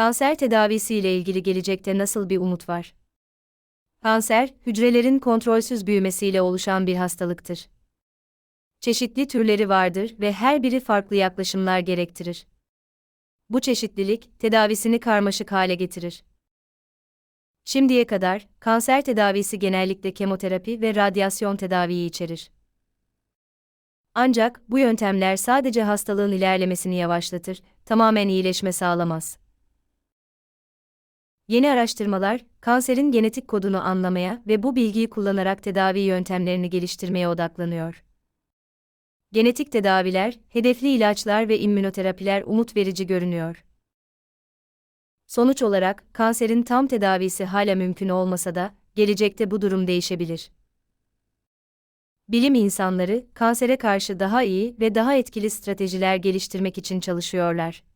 Kanser tedavisiyle ilgili gelecekte nasıl bir umut var? Kanser, hücrelerin kontrolsüz büyümesiyle oluşan bir hastalıktır. Çeşitli türleri vardır ve her biri farklı yaklaşımlar gerektirir. Bu çeşitlilik, tedavisini karmaşık hale getirir. Şimdiye kadar, kanser tedavisi genellikle kemoterapi ve radyasyon tedaviyi içerir. Ancak bu yöntemler sadece hastalığın ilerlemesini yavaşlatır, tamamen iyileşme sağlamaz. Yeni araştırmalar, kanserin genetik kodunu anlamaya ve bu bilgiyi kullanarak tedavi yöntemlerini geliştirmeye odaklanıyor. Genetik tedaviler, hedefli ilaçlar ve immünoterapiler umut verici görünüyor. Sonuç olarak, kanserin tam tedavisi hala mümkün olmasa da, gelecekte bu durum değişebilir. Bilim insanları, kansere karşı daha iyi ve daha etkili stratejiler geliştirmek için çalışıyorlar.